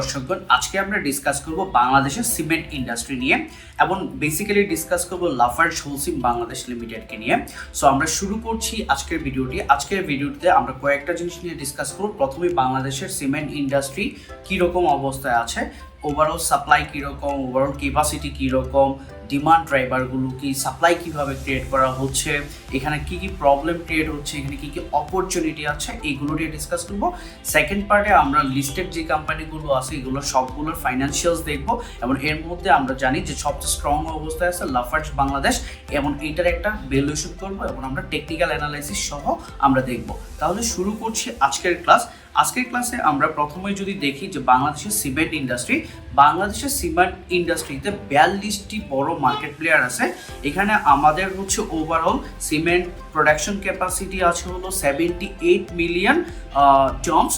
দর্শকগণ আজকে আমরা ডিসকাস করব বাংলাদেশের সিমেন্ট ইন্ডাস্ট্রি নিয়ে এবং বেসিক্যালি ডিসকাস করব লাফার্জ হোলসিম বাংলাদেশ লিমিটেডকে নিয়ে। সো আমরা শুরু করছি আজকের ভিডিওটি। আজকের ভিডিওতে আমরা কয়েকটা জিনিস নিয়ে ডিসকাস করব। প্রথমে বাংলাদেশের সিমেন্ট ইন্ডাস্ট্রি কীরকম অবস্থায় আছে ওভারঅল সাপ্লাই কীরকম ওভারঅল ক্যাপাসিটি কীরকম ডিমান্ড ড্রাইভারগুলো কি সাপ্লাই কীভাবে ক্রিয়েট করা হচ্ছে, এখানে কি কি প্রবলেম ক্রিয়েট হচ্ছে, এখানে কি কি অপরচুনিটি আছে এইগুলো নিয়ে ডিসকাস করব। সেকেন্ড পার্টে আমরা লিস্টেড যে কোম্পানিগুলো আছে, এগুলো সবগুলোর ফাইন্যান্সিয়ালস দেখব, এবং এর মধ্যে আমরা জানি যে সবচেয়ে স্ট্রং অবস্থায় আছে লাফার্জ বাংলাদেশ এবং এইটার একটা ভ্যালুয়েশন করব, এবং আমরা টেকনিক্যাল অ্যানালাইসিস সহ আমরা দেখব। তাহলে শুরু করছি আজকের ক্লাস আজকের ক্লাসে আমরা প্রথমে যদি দেখি যে বাংলাদেশের সিমেন্ট ইন্ডাস্ট্রি, বাংলাদেশের সিমেন্ট ইন্ডাস্ট্রিতে বিয়াল্লিশটি বড় মার্কেট প্লেয়ার আছে। এখানে আমাদের হচ্ছে ওভারঅল সিমেন্ট প্রোডাকশন ক্যাপাসিটি আছে হলো seventy eight million tons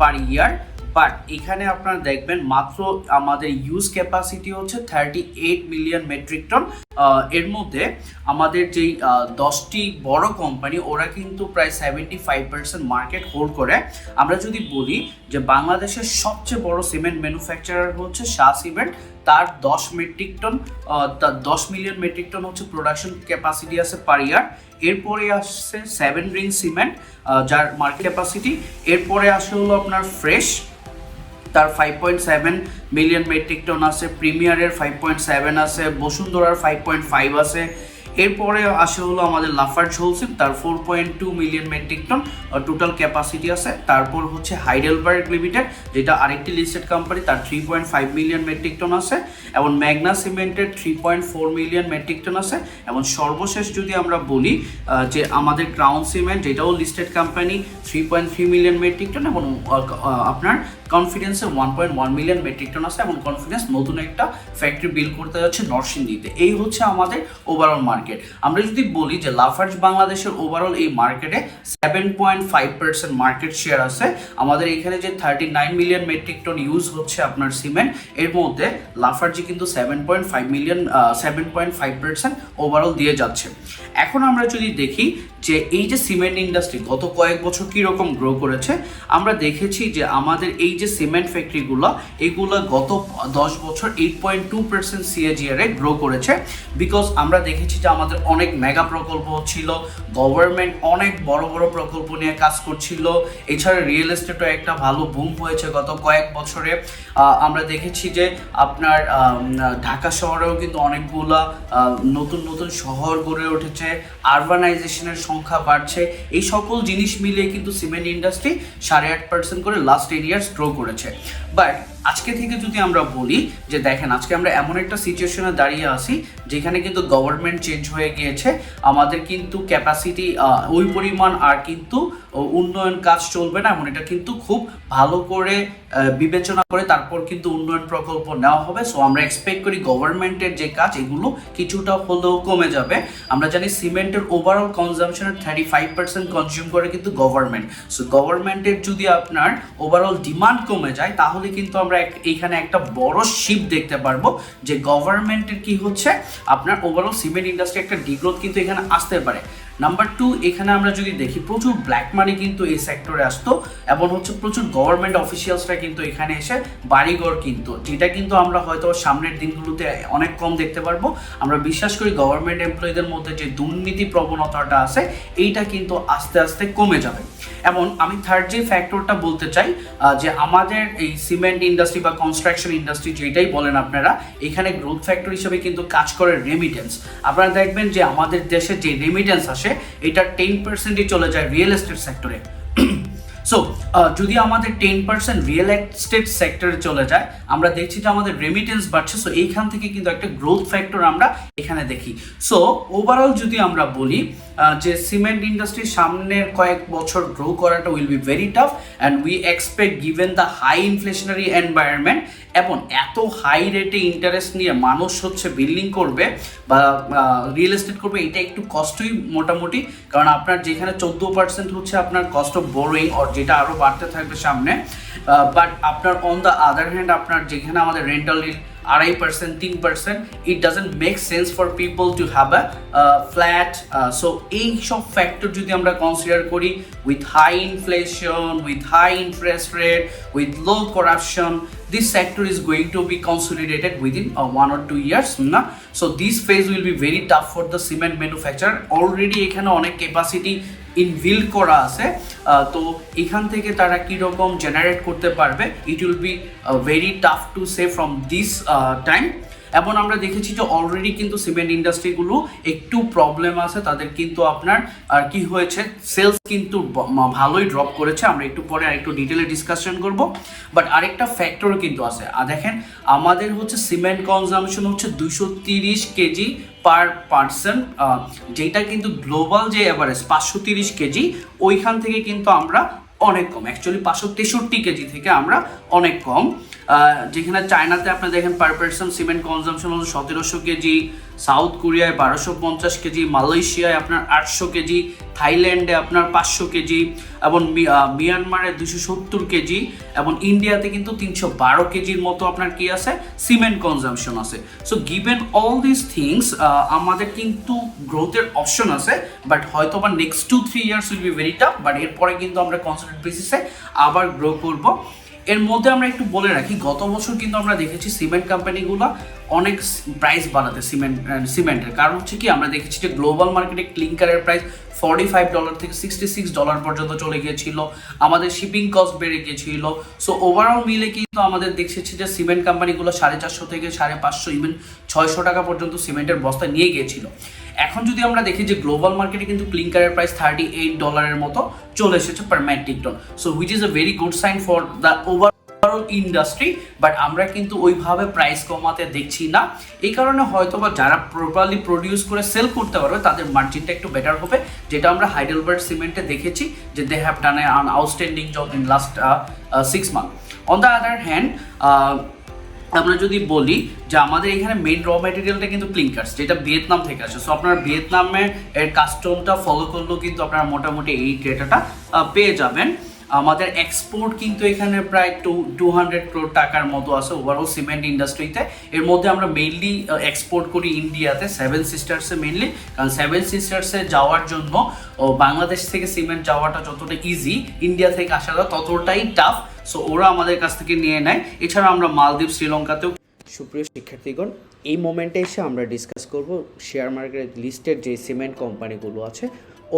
per year but এখানে আপনারা দেখবেন মাত্র আমাদের ইউজ ক্যাপাসিটি হচ্ছে thirty eight million metric ton এর মধ্যে আমাদের যেই দশটি বড় কোম্পানি ওরা কিন্তু প্রায় seventy five percent market hold করে। আমরা যদি বলি যে বাংলাদেশের সবচেয়ে বড় সিমেন্ট ম্যানুফ্যাকচারার হচ্ছে শাহ সিমেন্ট তার দশ মেট্রিক টন তার দশ মিলিয়ন মেট্রিক টন হচ্ছে প্রোডাকশন ক্যাপাসিটি আছে পার ইয়ার এরপরে আসছে সেভেন রিং সিমেন্ট যার মার্কেট ক্যাপাসিটি এরপরে আসে হলো আপনার ফ্রেশ তার five point seven million metric ton আছে প্রিমিয়ারের ফাইভ পয়েন্ট সেভেন আছে, বসুন্ধরার ফাইভ পয়েন্ট ফাইভ আছে এরপরে আসে হলো আমাদের লাফার্জ হোলসিপ তার four point two million metric ton total capacity আছে। তারপর হচ্ছে হাইডেলবার্গ লিমিটেড যেটা আরেকটি লিস্টেড কোম্পানি তার three point five million metric ton আছে এবং ম্যাগনা সিমেন্টের three point four million metric ton আছে। এবং সর্বশেষ যদি আমরা বলি যে আমাদের ক্রাউন সিমেন্ট যেটাও listed company three point three million metric ton এবং আপনার কনফিডেন্সের one point one million metric ton আছে এবং কনফিডেন্স নতুন একটা ফ্যাক্টরি বিল্ড করতে যাচ্ছে নরসিংদীতে। এই হচ্ছে আমাদের ওভারঅল মার্কেট আমরা যদি বলি যে লাফার্জ বাংলাদেশের ওভারঅল এই মার্কেটে seven point five percent market share আছে। আমাদের এখানে যে thirty nine million metric ton use হচ্ছে আপনার সিমেন্ট এর মধ্যে লাফার্জি কিন্তু seven point five million seven point five percent overall দিয়ে যাচ্ছে। এখন আমরা যদি দেখি যে এই যে সিমেন্ট ইন্ডাস্ট্রি গত কয়েক বছর কীরকম গ্রো করেছে, আমরা দেখেছি যে আমাদের এই যে সিমেন্ট ফ্যাক্টরিগুলো, এগুলো গত দশ বছর এইট পয়েন্ট টু পার্সেন্ট সিএজিআরে গ্রো করেছে বিকজ আমরা দেখেছি যে আমাদের অনেক মেগা প্রকল্প ছিল গভর্নমেন্ট অনেক বড় বড় প্রকল্প নিয়ে কাজ করছিল। এছাড়া রিয়েল এস্টেটও একটা ভালো বুম হয়েছে গত কয়েক বছরে। আমরা দেখেছি যে আপনার ঢাকা শহরেও কিন্তু অনেকগুলা নতুন নতুন শহর গড়ে উঠেছে। আরবানাইজেশনের সংখ্যা বাড়ছে। এই সকল জিনিস মিলিয়ে কিন্তু সিমেন্ট ইন্ডাস্ট্রি সাড়ে আট পার্সেন্ট করে লাস্ট টেন ইয়ার্স গ্রো করেছে। বাট আজকে থেকে যদি আমরা বলি যে দেখেন, আজকে আমরা এমন একটা সিচুয়েশনে দাঁড়িয়ে আছি যেখানে কিন্তু গভর্নমেন্ট চেঞ্জ হয়ে গিয়েছে। আমাদের কিন্তু ক্যাপাসিটি ওই পরিমাণ আর কিন্তু উন্নয়ন কাজ চলবে না। এমন এটা কিন্তু খুব ভালো করে বিবেচনা করে তারপর কিন্তু উন্নয়ন প্রকল্প নেওয়া হবে। সো আমরা এক্সপেক্ট করি গভর্নমেন্টের যে কাজ, এগুলো কিছুটা হলেও কমে যাবে। আমরা জানি সিমেন্টের ওভারঅল কনজামশনের থার্টি ফাইভ পার্সেন্ট কনজিউম করে কিন্তু গভর্নমেন্ট সো গভর্নমেন্টের যদি আপনার ওভারঅল ডিমান্ড কমে যায়, তাহলে কিন্তু আমরা এক- এইখানে একটা বড় শিপ দেখতে পারব, যে গভর্নমেন্টের কি হচ্ছে, আপনার ওভারঅল সিমেন্ট ইন্ডাস্ট্রি একটা ডিগ্রোথ কিন্তু এখানে আসতে পারে। নাম্বার টু এখানে আমরা যদি দেখি, প্রচুর ব্ল্যাক মানি কিন্তু এই সেক্টরে আসতো এবং হচ্ছে প্রচুর গভর্নমেন্ট অফিসিয়ালসরা কিন্তু এখানে এসে বাড়িঘর কিন্তু, যেটা কিন্তু আমরা হয়তো সামনের দিনগুলোতে অনেক কম দেখতে পারব। আমরা বিশ্বাস করি গভর্নমেন্ট এমপ্লয়ীদের মধ্যে যে দুর্নীতি প্রবণতাটা আছে, এইটা কিন্তু আস্তে আস্তে কমে যাবে। এবং আমি থার্ড যে ফ্যাক্টরটা বলতে চাই যে আমাদের এই সিমেন্ট ইন্ডাস্ট্রি বা কনস্ট্রাকশন ইন্ডাস্ট্রি যেটাই বলেন আপনারা, এখানে গ্রোথ ফ্যাক্টর হিসেবে কিন্তু কাজ করে রেমিটেন্স আপনারা দেখবেন যে আমাদের দেশে যে রেমিটেন্স আসে এটা টেন পার্সেন্টই চলে যায় রিয়েল এস্টেট সেক্টরে সো যদি আমাদের টেন পার্সেন্ট রিয়েল এস্টেট সেক্টরে চলে যায়, আমরা দেখছি যে আমাদের রেমিটেন্স বাড়ছে সো এইখান থেকে কিন্তু একটা গ্রোথ ফ্যাক্টর আমরা এখানে দেখি। সো ওভারঅল যদি আমরা বলি যে সিমেন্ট ইন্ডাস্ট্রির সামনের কয়েক বছর গ্রো করাটা will be very tough and we expect given the high inflationary environment এবং এত হাই রেটে ইন্টারেস্ট নিয়ে মানুষ হচ্ছে বিল্ডিং করবে বা রিয়েল এস্টেট করবে, এটা একটু কষ্টই মোটামুটি। কারণ আপনার যেখানে চোদ্দ পার্সেন্ট হচ্ছে আপনার কস্ট অফ বোরোয়িং অর যেটা আরও বাড়তে থাকবে সামনে। বাট আপনার অন দ্য আদার হ্যান্ড আপনার যেখানে আমাদের রেন্টাল আড়াই পার্সেন্ট তিন percent it doesn't make sense for people to have a flat so এই সব ফ্যাক্টর যদি আমরা কনসিডার করি with high inflation with high interest rate with low corruption this sector is going to be consolidated within uh, one or two years na? so this phase will be very tough for the cement manufacturer already এখানে অনেক capacity inbuilt করা আছে তো এখান থেকে তারা কীরকম generate করতে পারবে it will be very tough to say from this time এবং আমরা দেখেছি যে অলরেডি কিন্তু সিমেন্ট ইন্ডাস্ট্রিগুলো একটু প্রবলেম আছে, তাদের কিন্তু আপনার, আর কি হয়েছে সেলস কিন্তু ভালোই ড্রপ করেছে, আমরা একটু পরে আরেকটু ডিটেলে ডিসকাশন করব। বাট আরেকটা ফ্যাক্টরও কিন্তু আছে। আর দেখেন, আমাদের হচ্ছে সিমেন্ট কনজামশন হচ্ছে দুশো তিরিশ কেজি পার পার্সন যেটা কিন্তু গ্লোবাল যে অ্যাভারেজ পাঁচশো তিরিশ কেজি, ওইখান থেকে কিন্তু আমরা অনেক কম। অ্যাকচুয়ালি পাঁচশো তেষট্টি কেজি থেকে আমরা অনেক কম। যেখানে চায়নাতে আপনি দেখেন পার পার্সন সিমেন্ট কনজামশন হলো সতেরোশো কেজি, সাউথ কোরিয়ায় বারোশো পঞ্চাশ কেজি, মালয়েশিয়ায় আপনার আটশো কেজি, থাইল্যান্ডে আপনার পাঁচশো কেজি এবং মিয়ানমারে দুশো সত্তর কেজি এবং ইন্ডিয়াতে কিন্তু তিনশো বারো কেজির মতো আপনার কি আছে? সিমেন্ট কনজামশন আছে। So given all this things আমাদের কিন্তু গ্রোথের অপশন আছে বাট হয়তো বা next two three years will be very tough but এরপরে কিন্তু আমরা কনসেন্ট্রেট বেসিসে আবার গ্রো করব। এর মধ্যে আমরা একটু বলে রাখি, গত বছর কিন্তু আমরা দেখেছি সিমেন্ট কোম্পানিগুলো অনেক প্রাইস বাড়াতে, সিমেন্ট সিমেন্টের। কারণ হচ্ছে কি, আমরা দেখেছি যে গ্লোবাল মার্কেটে ক্লিংকারের প্রাইস ফর্টি ফাইভ ডলার থেকে সিক্সটি সিক্স ডলার পর্যন্ত চলে গিয়েছিল। আমাদের শিপিং কস্ট বেড়ে গিয়েছিল। সো ওভারঅল মিলে কিন্তু আমাদের দেখেছি যে সিমেন্ট কোম্পানিগুলো সাড়ে চারশো থেকে সাড়ে পাঁচশো ইভেন ছয়শো টাকা পর্যন্ত সিমেন্টের বস্তা নিয়ে গিয়েছিল। এখন যদি আমরা দেখি যে গ্লোবাল মার্কেটে কিন্তু ক্লিংকারের প্রাইস থার্টি এইট ডলারের মতো চলে এসেছে per metric ton so which is a very good sign for the over overall industry but আমরা কিন্তু ওইভাবে প্রাইস কমাতে দেখছি না। এই কারণে হয়তো বা যারা প্রপারলি প্রডিউস করে সেল করতে পারবে, তাদের মার্জিনটা একটু বেটার হবে। যেটা আমরা হাইডেলবার্গ সিমেন্টে দেখেছি যে they have done an outstanding job in last six month on the other hand আমরা যদি বলি যে আমাদের এখানে মেইন র ম্যাটেরিয়ালটা কিন্তু ক্লিঙ্কার্স যেটা ভিয়েতনাম থেকে আসে। সো আপনার ভিয়েতনামের এর কাস্টমটা ফলো করলেও কিন্তু আপনারা মোটামুটি এই ডেটাটা পেয়ে যাবেন। আমাদের এক্সপোর্ট কিন্তু এখানে প্রায় টু টু হান্ড্রেড ক্রোড টাকার মতো আছে ওভারঅল সিমেন্ট ইন্ডাস্ট্রিতে এর মধ্যে আমরা মেইনলি এক্সপোর্ট করি ইন্ডিয়াতে সেভেন সিস্টার্সে মেইনলি কারণ সেভেন সিস্টার্সে যাওয়ার জন্য বাংলাদেশ থেকে সিমেন্ট যাওয়াটা যতটা ইজি ইন্ডিয়া থেকে আসাটা ততটাই টাফ সো ওরা আমাদের কাছ থেকে নিয়ে নেয়। এছাড়া আমরা মালদ্বীপ, শ্রীলঙ্কাতেও সুপ্রিয় শিক্ষার্থীগণ, এই মোমেন্টে এসে আমরা ডিসকাস করব শেয়ার মার্কেট লিস্টেড যে সিমেন্ট কোম্পানিগুলো আছে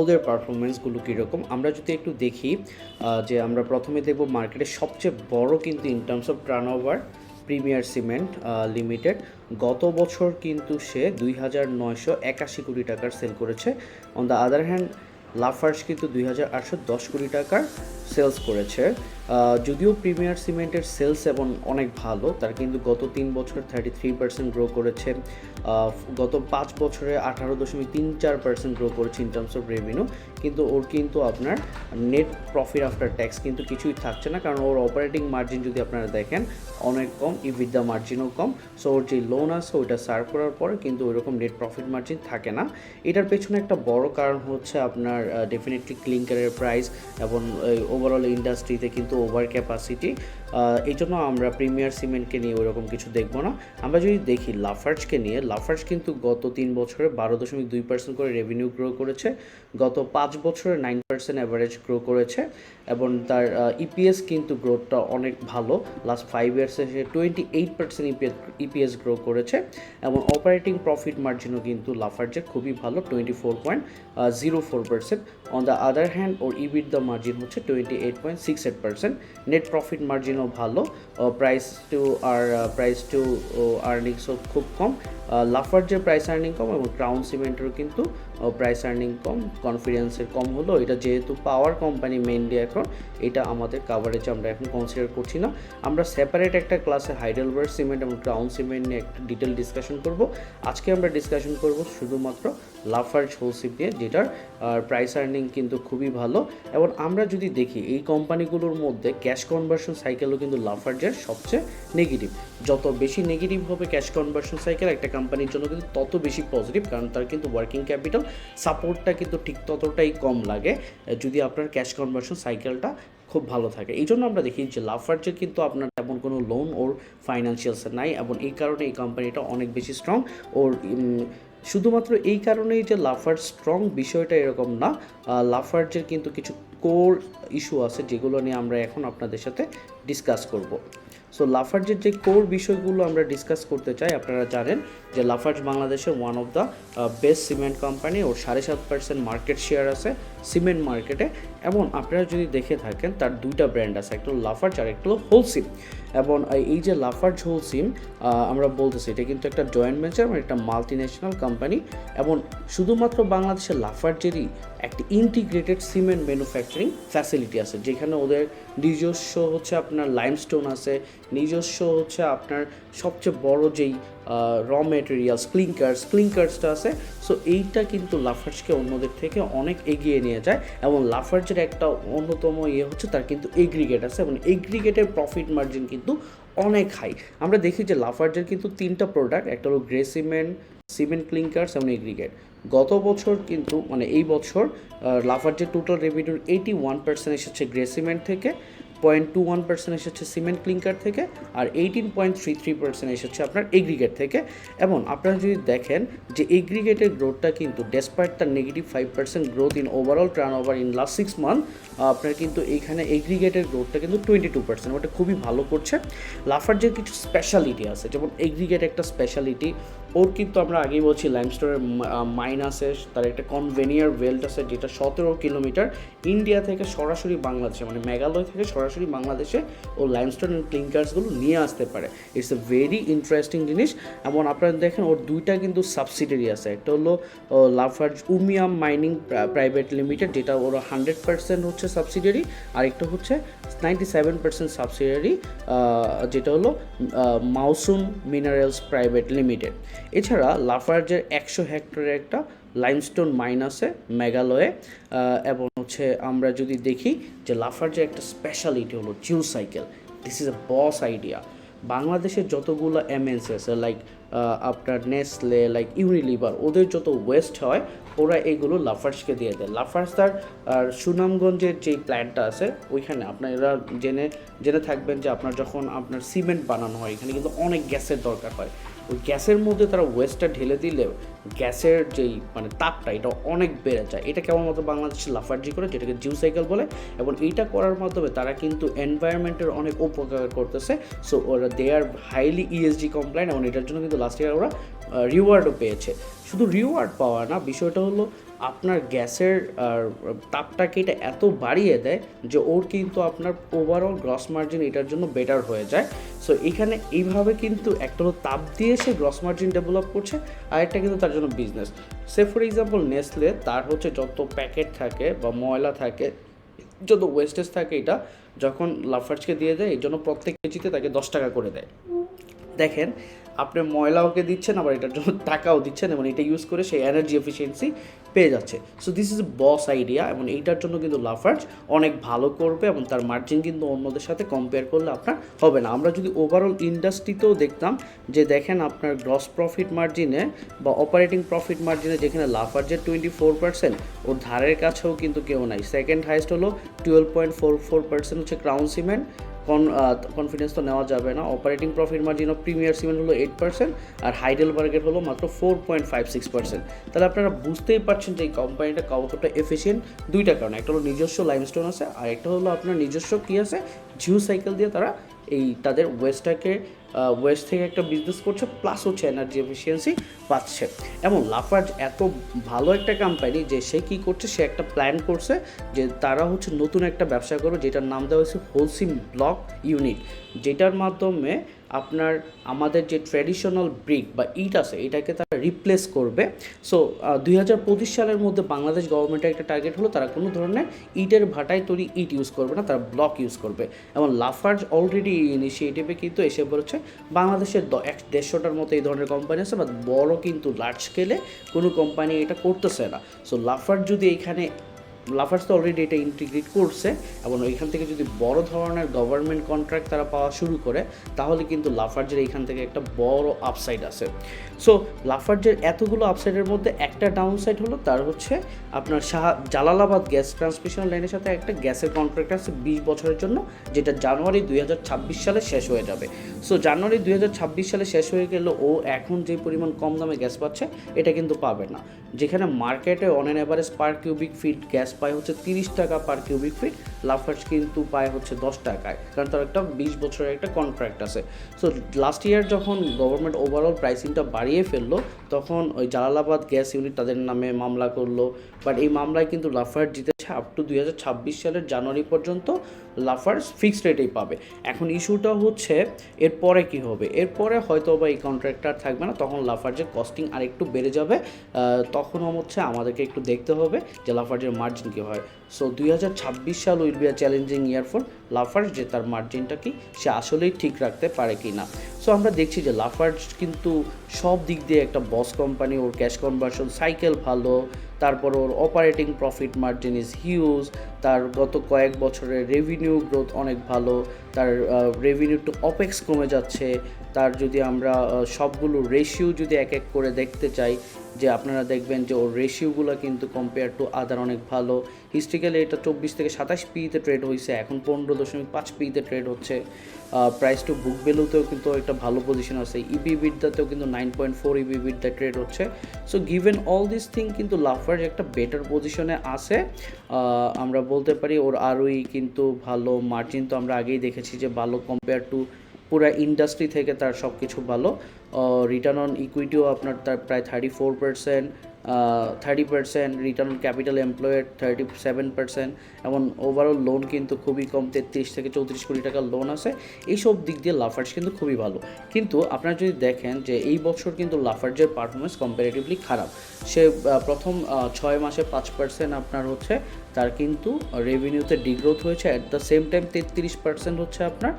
ওদের পারফরমেন্সগুলো কীরকম? আমরা যদি একটু দেখি যে আমরা প্রথমে দেখব মার্কেটে সবচেয়ে বড় কিন্তু in terms of turnover premier cement limited গত বছর কিন্তু সে দুই হাজার নয়শো একাশি কোটি টাকার সেল করেছে। On the other hand Lafarge কিন্তু দুই হাজার আটশো দশ কোটি টাকার সেলস করেছে। যদিও প্রিমিয়ার সিমেন্টের সেলস এবং অনেক ভালো, তার কিন্তু গত তিন বছর থার্টি থ্রি পার্সেন্ট গ্রো করেছে গত পাঁচ বছরে আঠারো দশমিক তিন চার পার্সেন্ট গ্রো করেছে ইন টার্মস অফ রেভিনিউ কিন্তু ওর কিন্তু আপনার নেট প্রফিট আফটার ট্যাক্স কিন্তু কিছুই থাকছে না, কারণ ওর অপারেটিং মার্জিন যদি আপনারা দেখেন, অনেক কম ইভিদ্যা মার্জিনও কম। সো ওর যে লোন আছে, ওইটা সার্ভ করার পরে কিন্তু ওইরকম নেট প্রফিট মার্জিন থাকে না। এটার পেছনে একটা বড় কারণ হচ্ছে আপনার ডেফিনেটলি ক্লিংকারের প্রাইস এবং ওভারঅল ইন্ডাস্ট্রিতে কিন্তু ওভার ক্যাপাসিটি এই জন্য আমরা প্রিমিয়ার সিমেন্টকে নিয়ে ওইরকম কিছু দেখব না। আমরা যদি দেখি লাফার্জকে নিয়ে লাফার্জ কিন্তু গত তিন বছরে বারো দশমিক দুই পার্সেন্ট করে রেভিনিউ গ্রো করেছে। গত পাঁচ বছরে নাইন পার্সেন্ট অ্যাভারেজ গ্রো করেছে এবং তার ইপিএস কিন্তু গ্রোথটা অনেক ভালো। Last five ইয়ার্সে say twenty eight percent EPS grow করেছে এবং অপারেটিং প্রফিট মার্জিনও কিন্তু লাফার্জের খুবই ভালো twenty four point zero four percent on the other hand or ইবিট the margin হচ্ছে twenty eight point six eight percent net profit মার্জিনও ভালো price to আর প্রাইস টু আর্নিংসও খুব কম লাফার যে প্রাইস আর্নিং কম এবং ক্রাউন সিমেন্টেরও কিন্তু প্রাইস আর্নিং কম কনফিডেন্সের কম হলো। এটা যেহেতু পাওয়ার কোম্পানি মেইনলি এখন, এটা আমাদের কাভারেজ আমরা এখন কনসিডার করছি না। আমরা সেপারেট একটা ক্লাসে হাইডেলবার্গ সিমেন্ট এবং ক্রাউন সিমেন্ট নিয়ে একটা ডিটেল ডিসকাশন করব। আজকে আমরা ডিসকাশন করব শুধুমাত্র লাফার্জ হোলসিপ নিয়ে যেটার প্রাইস আর্নিং কিন্তু খুবই ভালো। এবং আমরা যদি দেখি, এই কোম্পানিগুলোর মধ্যে ক্যাশ কনভার্সন সাইকেলও কিন্তু লাফার্জের সবচেয়ে নেগেটিভ যত বেশি নেগেটিভ হবে ক্যাশ কনভার্সন সাইকেল একটা কোম্পানির জন্য কিন্তু তত বেশি পজিটিভ কারণ তার কিন্তু ওয়ার্কিং ক্যাপিটাল সাপোর্টটা কিন্তু ঠিক ততটাই কম লাগে, যদি আপনার ক্যাশ কনভার্সন সাইকেলটা খুব ভালো থাকে। এই জন্য আমরা দেখি যে লাফার্জের কিন্তু আপনার তেমন কোনো লোন ওর ফাইন্যান্সিয়ালসে নাই এবং এই কারণে এই কোম্পানিটা অনেক বেশি স্ট্রং ওর শুধুমাত্র এই কারণেই যে লাফার্জ স্ট্রং বিষয়টা এরকম না লাফার্জের কিন্তু কিছু কোর ইস্যু আছে যেগুলো নিয়ে আমরা এখন আপনাদের সাথে ডিসকাস করব। সো লাফার্জের যে কোর বিষয়গুলো আমরা ডিসকাস করতে চাই, আপনারা জানেন যে লাফার্জ বাংলাদেশের one of the best cement company ওর সাড়ে সাত পার্সেন্ট মার্কেট শেয়ার আছে সিমেন্ট মার্কেটে এবং আপনারা যদি দেখে থাকেন, তার দুইটা ব্র্যান্ড আছে, একটা লাফার্জ আর একটা হলো হোলসিম এবং এই যে লাফার্জ হোলসিম আমরা বলতেছি, এটা কিন্তু একটা জয়েন্ট ভেঞ্চার এবং একটা মাল্টি ন্যাশনাল কোম্পানি এবং শুধুমাত্র বাংলাদেশের লাফার্জেরই একটি ইন্টিগ্রেটেড সিমেন্ট ম্যানুফ্যাকচারিং ফ্যাসিলিটি আছে, যেখানে ওদের নিজস্ব হচ্ছে আপনার লাইমস্টোন আছে নিজস্ব হচ্ছে আপনার সবচেয়ে বড় যেই র মেটেরিয়ালস ক্লিঙ্কার্স ক্লিঙ্কার্সটা আছে। সো এইটা কিন্তু লাফার্জকে অন্যদের থেকে অনেক এগিয়ে নিয়ে যায় এবং লাফার্জের একটা অন্যতম ইয়ে হচ্ছে তার কিন্তু এগ্রিগেট আছে এবং এগ্রিগেটের প্রফিট মার্জিন কিন্তু অনেক হাই আমরা দেখি যে লাফার্জের কিন্তু তিনটা প্রোডাক্ট একটা হলো গ্রে সিমেন্ট সিমেন্ট ক্লিঙ্কার্স এবং এগ্রিগেট গত বছর কিন্তু মানে এই বছর লাফার্জের টোটাল রেভিনিউর এইটি ওয়ান পার্সেন্ট এসেছে গ্রে সিমেন্ট থেকে। পয়েন্ট টু ওয়ান পার্সেন্ট এসেছে সিমেন্ট ক্লিঙ্কার থেকে আর eighteen point three three percent এসেছে আপনার এগ্রিগেট থেকে। এবং আপনারা যদি দেখেন যে এগ্রিগেটের গ্রোথটা কিন্তু ডেসপাইট তার negative five percent growth in overall turn over in last six month আপনার কিন্তু এইখানে এগ্রিগেটের গ্রোথটা কিন্তু টোয়েন্টি টু পার্সেন্ট ওটা খুবই ভালো করছে। লাফার্জের কিছু স্পেশালিটি আছে, যেমন এগ্রিগেট একটা স্পেশালিটি ওর কিন্তু আমরা আগেই বলছি লাইমস্টোনের মাইন আছে তার একটা কনভেনিয়ার ওয়েল্ট আছে যেটা সতেরো কিলোমিটার ইন্ডিয়া থেকে সরাসরি বাংলাদেশে মানে মেঘালয় থেকে সরাসরি বাংলাদেশে ও লাইমস্টোন ক্লিঙ্কার্সগুলো নিয়ে আসতে পারে। ইটস এ ভেরি ইন্টারেস্টিং জিনিস। এবং আপনারা দেখেন, ওর দুইটা কিন্তু সাবসিডারি আছে। একটা হলো Lafarge Umiam mining private limited যেটা ওর হান্ড্রেড পার্সেন্ট হচ্ছে সাবসিডারি আর একটা হচ্ছে নাইনটি সেভেন পার্সেন্ট সাবসিডারি যেটা হলো মাউসুন মিনারেলস প্রাইভেট লিমিটেড এছাড়া লাফার্জের একশো হেক্টরের একটা লাইমস্টোন মাইন আছে মেঘালয়ে এবং হচ্ছে আমরা যদি দেখি যে লাফার্জের একটা স্পেশালিটি হলো Geocycle this is a boss idea বাংলাদেশের যতগুলো এমএনসি আছে লাইক আপনার নেসলে লাইক ইউনিলিভার ওদের যত ওয়েস্ট হয়, ওরা এগুলো লাফার্সকে দিয়ে দেয়। লাফার্স তার, আর সুনামগঞ্জের যেই প্ল্যান্টটা আছে, ওইখানে আপনারা জেনে জেনে থাকবেন যে আপনার যখন আপনার সিমেন্ট বানানো হয়, এখানে কিন্তু অনেক গ্যাসের দরকার হয়। ওই গ্যাসের মধ্যে তারা ওয়েস্টটা ঢেলে দিলে গ্যাসের যেই মানে তাপটা, এটা অনেক বেড়ে যায়। এটা কেমন মতো বাংলাদেশে লাফার্জি করে, যেটাকে জিউ সাইকেল বলে, এবং এইটা করার মাধ্যমে তারা কিন্তু এনভায়রনমেন্টের অনেক উপকার করতেছে। সো ওরা দে আর হাইলি ইএসজি কমপ্লাইন এবং এটার জন্য কিন্তু লাস্ট ইয়ার ওরা রিওয়ার্ডও পেয়েছে। শুধু রিওয়ার্ড পাওয়া না, বিষয়টা হলো আপনার গ্যাসের তাপটাকে এটা এত বাড়িয়ে দেয় যে ওর কিন্তু আপনার ওভারঅল গ্রস মার্জিন এটার জন্য বেটার হয়ে যায়। সো এখানে এইভাবে কিন্তু একটা হলো তাপ দিয়ে সে গ্রস মার্জিন ডেভেলপ করছে, আর একটা কিন্তু তার জন্য business say for example Nestle তার হচ্ছে যত প্যাকেট থাকে বা ময়লা থাকে, যত ওয়েস্টেজ থাকে এটা, যখন লাফার্জকে দিয়ে দেয় এই জন্য প্রত্যেক কেজিতে তাকে দশ টাকা করে দেয়। দেখেন আপনি ময়লা ওকে দিচ্ছেন, আবার এটার জন্য টাকাও দিচ্ছেন এবং এটা ইউজ করে সেই এনার্জি এফিসিয়েন্সি পেয়ে যাচ্ছে। So this is boss idea এবং এইটার জন্য কিন্তু লাফার্জ অনেক ভালো করবে এবং তার মার্জিন কিন্তু অন্যদের সাথে কম্পেয়ার করলে আপনার হবে না। আমরা যদি ওভারঅল ইন্ডাস্ট্রিতেও দেখতাম যে দেখেন আপনার গ্রস প্রফিট মার্জিনে বা অপারেটিং প্রফিট মার্জিনে যেখানে লাফার্জের টোয়েন্টি ফোর পার্সেন্ট ওর ধারের কাছেও কিন্তু কেউ নাই। সেকেন্ড হাইস্ট হলো twelve point four four percent হচ্ছে ক্রাউন সিমেন্ট কনফিডেন্স তো নেওয়া যাবে না। Operating profit margin of Premier Cement হলো এইট পার্সেন্ট আর হাইডেল বার্গের হলো মাত্র four point five six percent তাহলে আপনারা বুঝতেই পারছেন যে এই কোম্পানিটা কতটা এফিসিয়েন্ট দুইটা কারণে, একটা হলো নিজস্ব লাইমস্টোন আছে আর একটা হলো আপনার নিজস্ব কী আছে? জিও সাইকেল দিয়ে তারা এই তাদের ওয়েস্টটাকে ওয়েস্ট থেকে একটা বিজনেস করছে প্লাস হচ্ছে এনার্জি এফিসিয়েন্সি পাচ্ছে। এবং লাফার্জ এত ভালো একটা কোম্পানি যে সে কী করছে, সে একটা প্ল্যান করছে যে তারা হচ্ছে নতুন একটা ব্যবসা করবে, যেটার নাম দেওয়া হয়েছে হোলসিম ব্লক ইউনিট যেটার মাধ্যমে আপনার আমাদের যে ট্র্যাডিশনাল ব্রিক বা ইট আছে, এটাকে তারা রিপ্লেস করবে। সো দুই হাজার পঁচিশ সালের মধ্যে বাংলাদেশ গভর্নমেন্টের একটা টার্গেট হলো, তারা কোনো ধরনের ইটের ভাটায় তৈরি ইট ইউজ করবে না, তারা ব্লক ইউজ করবে। এবং লাফার্জ অলরেডি এই ইনিশিয়েটিভে কিন্তু এসে বলেছে বাংলাদেশের এক, দেড়শোটার মতো এই ধরনের কোম্পানি আছে বাট বড় কিন্তু লার্জ স্কেলে কোনো কোম্পানি এটা করতেছে না। সো লাফার্জ যদি এখানে লাফার্স তো অলরেডি এটা ইন্টিগ্রেট করছে এবং ওইখান থেকে যদি বড় ধরনের গভর্নমেন্ট কন্ট্রাক্ট তারা পাওয়া শুরু করে, তাহলে কিন্তু লাফার্জের এইখান থেকে একটা বড় আপসাইড আছে। সো লাফার্জের এতগুলো আপসাইডের মধ্যে একটা ডাউন সাইড হলো, তার হচ্ছে আপনার শাহ জালালাবাদ গ্যাস ট্রান্সমিশন লাইনের সাথে একটা গ্যাসের কন্ট্রাক্ট আছে বিশ বছরের জন্য, যেটা জানুয়ারি দুই হাজার ছাব্বিশ সালে শেষ হয়ে যাবে। সো জানুয়ারি দুই হাজার ছাব্বিশ সালে শেষ হয়ে গেলে, ও এখন যে পরিমাণ কম দামে গ্যাস পাচ্ছে, এটা কিন্তু পাবে না। যেখানে মার্কেটে on an average per cubic feet gas পায় হচ্ছে তিরিশ টাকা পার কিউবিক ফিট লাফার্জ কিন্তু পায় হচ্ছে দশ টাকায়, কারণ তার একটা বিশ বছরের একটা কন্ট্রাক্ট আছে। সো লাস্ট ইয়ার যখন গভর্নমেন্ট ওভারঅল প্রাইসিংটা বাড়িয়ে ফেলল, তখন ওই জালালাবাদ গ্যাস ইউনিট তাদের নামে মামলা করল। বাট এই মামলায় কিন্তু লাফার জিতেছে আপ টু দুই হাজার ছাব্বিশ সালের জানুয়ারি পর্যন্ত লাফার্স ফিক্সড রেটেই পাবে। এখন ইস্যুটা হচ্ছে এরপরে কি হবে? এরপরে হয়তো বা এই কন্ট্রাক্টর থাকবে না তখন লাফার্জের কস্টিং আর একটু বেড়ে যাবে। আহ, তখন হচ্ছে আমাদেরকে একটু দেখতে হবে যে লাফার্জের মার্জিন কী হয়। সো দুই হাজার ছাব্বিশ সাল will be a challenging year for Lafarge যে তার মার্জিনটা কি সে আসলেই ঠিক রাখতে পারে কি না। সো আমরা দেখছি যে লাফার্জ কিন্তু সব দিক দিয়ে একটা বস কোম্পানি ওর ক্যাশ কনভার্সন সাইকেল ভালো তারপর ওর operating profit margin is huge তার গত কয়েক বছরের রেভিনিউ গ্রোথ অনেক ভালো, তার রেভিনিউ টু অপেক্স কমে যাচ্ছে তার যদি আমরা সবগুলো রেশিও যদি এক এক করে দেখতে চাই, যে আপনারা দেখবেন যে ওর রেশিওগুলো কিন্তু কম্পেয়ার টু আদার অনেক ভালো। হিস্ট্রিক্যালি এটা চব্বিশ থেকে সাতাশ পিতে ট্রেড হয়েছে এখন পনেরো দশমিক পাঁচ পিতে ট্রেড হচ্ছে। প্রাইস টু বুক ভ্যালুতেও কিন্তু একটা ভালো পজিশন আছে। E ইবি বিদ্যাতেও কিন্তু নাইন পয়েন্ট ফোর ইবি বিদ্যা ট্রেড হচ্ছে। So given all this thing কিন্তু লাফার একটা বেটার পজিশনে আছে। আমরা বলতে পারি ওর আরোই কিন্তু ভালো। মার্জিন তো আমরা আগেই দেখেছি যে ভালো কম্পেয়ার টু পুরো ইন্ডাস্ট্রি থেকে তার সব কিছু ভালো রিটার্ন অন ইকুইটিও আপনার তার প্রায় thirty four percent thirty percent return on capital employed thirty seven percent এমন ওভারঅল লোন কিন্তু খুবই কম, তেত্রিশ থেকে চৌত্রিশ কোটি টাকার লোন আছে। এইসব দিক দিয়ে লাফার্জ কিন্তু খুবই ভালো। কিন্তু আপনারা যদি দেখেন যে এই বছর কিন্তু লাফার্জের পারফরমেন্স কম্পারেটিভলি খারাপ। সে প্রথম ছয় মাসে পাঁচ পার্সেন্ট আপনার হচ্ছে, তার কিন্তু রেভিনিউতে ডিগ্রোথ হয়েছে। অ্যাট দ্য সেম টাইম তেত্রিশ পার্সেন্ট হচ্ছে আপনার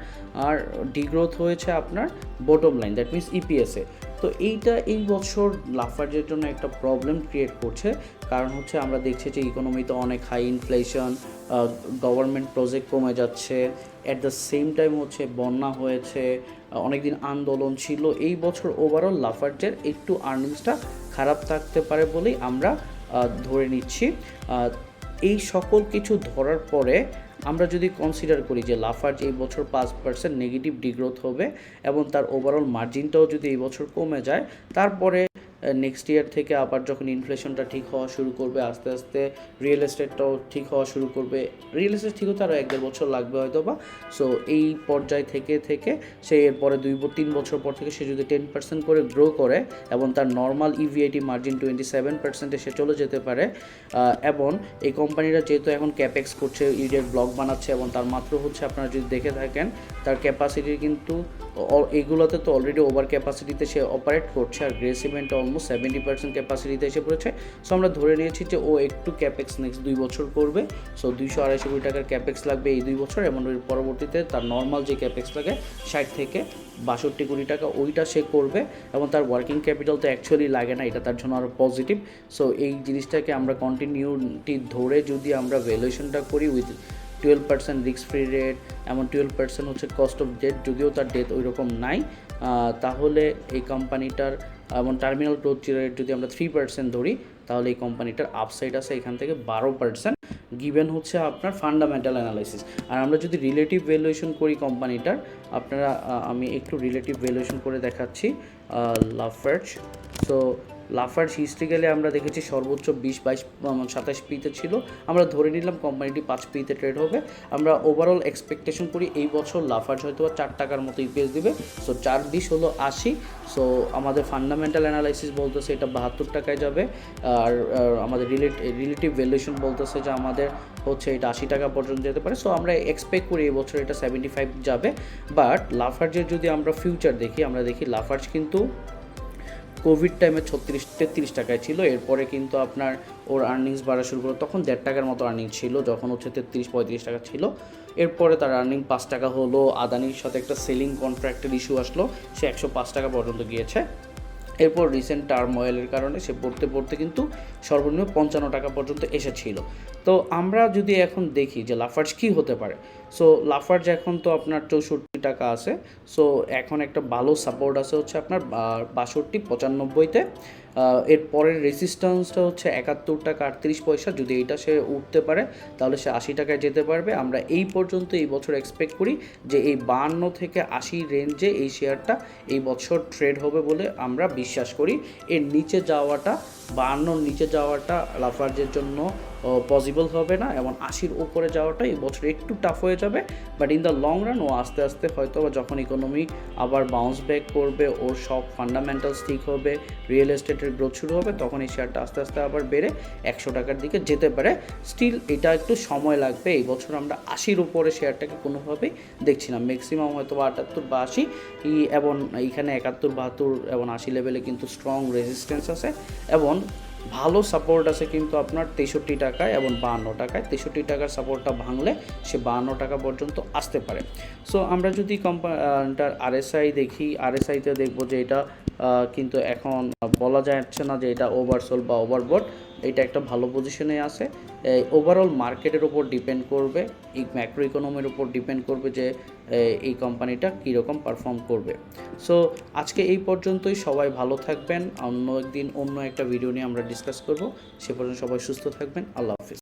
আর ডিগ্রোথ হয়েছে আপনার বটম লাইন দ্যাট মিনস ইপিএসে তো এইটা এই বছর লাফার্জের জন্য একটা প্রবলেম ক্রিয়েট করছে। কারণ হচ্ছে আমরা দেখছি যে ইকোনমিতে অনেক হাই ইনফ্লেশন গভর্নমেন্ট প্রজেক্ট কমে যাচ্ছে। অ্যাট দ্য সেম টাইম হচ্ছে বন্যা হয়েছে অনেক দিন আন্দোলন ছিল। এই বছর ওভারঅল লাফার্জের একটু আর্নিংসটা খারাপ থাকতে পারে বলেই আমরা ধরে নিচ্ছি। এই সকল কিছু ধরার পরে আমরা যদি কনসিডার করি যে লাফার্জ এই বছর পাঁচ পার্সেন্ট নেগেটিভ ডিগ্রোথ হবে এবং তার ওভারঅল মার্জিনটাও যদি এই বছর কমে যায়, তারপরে নেক্সট ইয়ার থেকে আবার যখন ইনফ্লেশনটা ঠিক হওয়া শুরু করবে, আস্তে আস্তে রিয়েল এস্টেটটাও ঠিক হওয়া শুরু করবে। রিয়েল এস্টেট ঠিক হতে আরও এক দেড় বছর লাগবে হয়তো বা সো এই পর্যায় থেকে থেকে সে এরপরে দুই তিন বছর পর থেকে সে যদি টেন পার্সেন্ট করে গ্রো করে এবং তার normal EBIT margin twenty seven পার্সেন্টে সে চলে যেতে পারে এবং এই কোম্পানিটা যেহেতু এখন ক্যাপেক্স করছে ইউডিএর ব্লক বানাচ্ছে এবং তার মাত্র হচ্ছে আপনারা যদি দেখে থাকেন, তার ক্যাপাসিটি কিন্তু এগুলোতে তো অলরেডি ওভার ক্যাপাসিটিতে সে অপারেট করছে, আর গ্রে সিমেন্টে অলমোস্ট সেভেন্টি পার্সেন্ট ক্যাপাসিটিতে এসে পড়েছে। সো আমরা ধরে নিয়েছি যে ও একটু ক্যাপেক্স নেক্সট দুই বছর করবে। সো দুইশো আড়াইশো কোটি টাকার ক্যাপেক্স লাগবে এই দুই বছর, এবং পরবর্তীতে তার নর্মাল যে ক্যাপেক্স লাগে ষাট থেকে বাষট্টি কোটি টাকা, ওইটা সে করবে, এবং তার ওয়ার্কিং ক্যাপিটাল তো অ্যাকচুয়ালি লাগে না, এটা তার জন্য আরও পজিটিভ সো এই জিনিসটাকে আমরা কন্টিনিউটি ধরে যদি আমরা ভ্যালুয়েশনটা করি with twelve percent risk free rate এমন টুয়েলভ পার্সেন্ট হচ্ছে কস্ট অফ ডেট যদিও তার ডেট ওই রকম নাই তাহলে এই কোম্পানিটার এবং টার্মিনাল গ্রোথ রেট যদি আমরা থ্রি পার্সেন্ট ধরি, তাহলে এই কোম্পানিটার আপসাইড আছে এখান থেকে বারো পার্সেন্ট গিভেন হচ্ছে আপনার ফান্ডামেন্টাল অ্যানালাইসিস আর আমরা যদি রিলেটিভ ভ্যালুয়েশন করি কোম্পানিটার আপনারা আমি একটু রিলেটিভ ভ্যালুয়েশন করে দেখাচ্ছি লাফার্জ। সো লাফার্জ হিস্ট্রিক্যালি আমরা দেখেছি সর্বোচ্চ বিশ, বাইশ সাতাশ পিতে ছিল। আমরা ধরে নিলাম কোম্পানিটি পাঁচ পিতে ট্রেড হবে। আমরা ওভারঅল এক্সপেকটেশন করি এই বছর লাফার্জ হয়তো বা চার টাকার মতো ইপিএস দিবে। সো চার বিশ হলো আশি। সো আমাদের ফান্ডামেন্টাল অ্যানালাইসিস বলতেছে এটা বাহাত্তর টাকায় যাবে। আর আর আমাদের রিলেট রিলেটিভ ভ্যালুয়েশন বলতেছে যে আমাদের হচ্ছে এটা আশি টাকা পর্যন্ত যেতে পারে। সো আমরা এক্সপেক্ট করি এই বছর এটা সেভেন্টি ফাইভ যাবে। বাট লাফার্জের যদি আমরা ফিউচার দেখি, আমরা দেখি লাফার্জ কিন্তু কোভিড টাইমে ছত্রিশ, তেত্রিশ টাকায় ছিল। এরপরে কিন্তু আপনার ওর আর্নিংস বাড়া শুরু করল। তখন দেড় টাকার মতো আর্নিং ছিল, যখন হচ্ছে তেত্রিশ, পঁয়ত্রিশ টাকা ছিল। এরপরে তার আর্নিং পাঁচ টাকা হলো। আদানির সাথে একটা সেলিং কন্ট্রাক্টের ইস্যু আসলো। সে একশো পাঁচ টাকা পর্যন্ত গিয়েছে। এরপর রিসেন্ট টার্ম অয়েলের কারণে সে পড়তে পড়তে কিন্তু সর্বনিম্ন পঞ্চান্ন টাকা পর্যন্ত এসেছিল। তো আমরা যদি এখন দেখি যে লাফার্জ কী হতে পারে সো লাফার্জ এখন তো আপনার চৌষট্টি টাকা আছে সো এখন একটা ভালো সাপোর্ট আছে হচ্ছে আপনার বাষট্টি, পঁচানব্বইতে। এর পরের রেজিস্ট্যান্সটা হচ্ছে একাত্তর টাকা আটত্রিশ পয়সা, যদি এইটা সে উঠতে পারে, তাহলে সে আশি টাকায় যেতে পারবে। আমরা এই পর্যন্ত এই বছর এক্সপেক্ট করি যে এই বাহান্ন থেকে আশি রেঞ্জে এই শেয়ারটা এই বছর ট্রেড হবে বলে আমরা বিশ্বাস করি। এর নিচে যাওয়াটা বাহান্নর নিচে যাওয়াটা লাফার্জের জন্য পসিবল হবে না এবং আশির উপরে যাওয়াটা এই বছর একটু টাফ হয়ে যাবে। But in the long run ও আস্তে আস্তে হয়তো যখন ইকোনমি আবার বাউন্স ব্যাক করবে, ওর সব ফান্ডামেন্টালস ঠিক হবে রিয়েল এস্টেটের গ্রোথ শুরু হবে, তখন এই শেয়ারটা আস্তে আস্তে আবার বেড়ে একশো টাকার দিকে যেতে পারে। স্টিল এটা একটু সময় লাগবে, এই বছর আমরা আশির উপরে শেয়ারটাকে কোনোভাবেই দেখছি না ম্যাক্সিমাম হয়তো বা আটাত্তর বা আশি এবং এইখানে একাত্তর, বাহাত্তর, এবং আশি লেভেলে কিন্তু স্ট্রং রেজিস্ট্যান্স আছে। এবং ভালো সাপোর্ট আছে কিন্তু আপনার তেষট্টি টাকায় এবং বাহান্ন টাকায়। তেষট্টি টাকার সাপোর্টটা ভাঙলে সে বাহান্ন টাকা পর্যন্ত আসতে পারে। সো আমরা যদি কোম্পানিটার আরএসআই দেখি আরএসআইতে দেখব যে এটা কিন্তু এখন বলা যাচ্ছে না যে এটা ওভারসোল বা ওভারবোট এটা একটা ভালো পজিশনে আছে। ওভারঅল মার্কেটের উপর ডিপেন্ড করবে, এই ম্যাক্রো ইকোনমির উপর ডিপেন্ড করবে যে এই কোম্পানিটা কীরকম পারফর্ম করবে। সো আজকে এই পর্যন্তই। সবাই ভালো থাকবেন। অন্য একদিন অন্য একটা ভিডিও নিয়ে আমরা ডিসকাস করব। সে পর্যন্ত সবাই সুস্থ থাকবেন। আল্লাহ হাফিজ।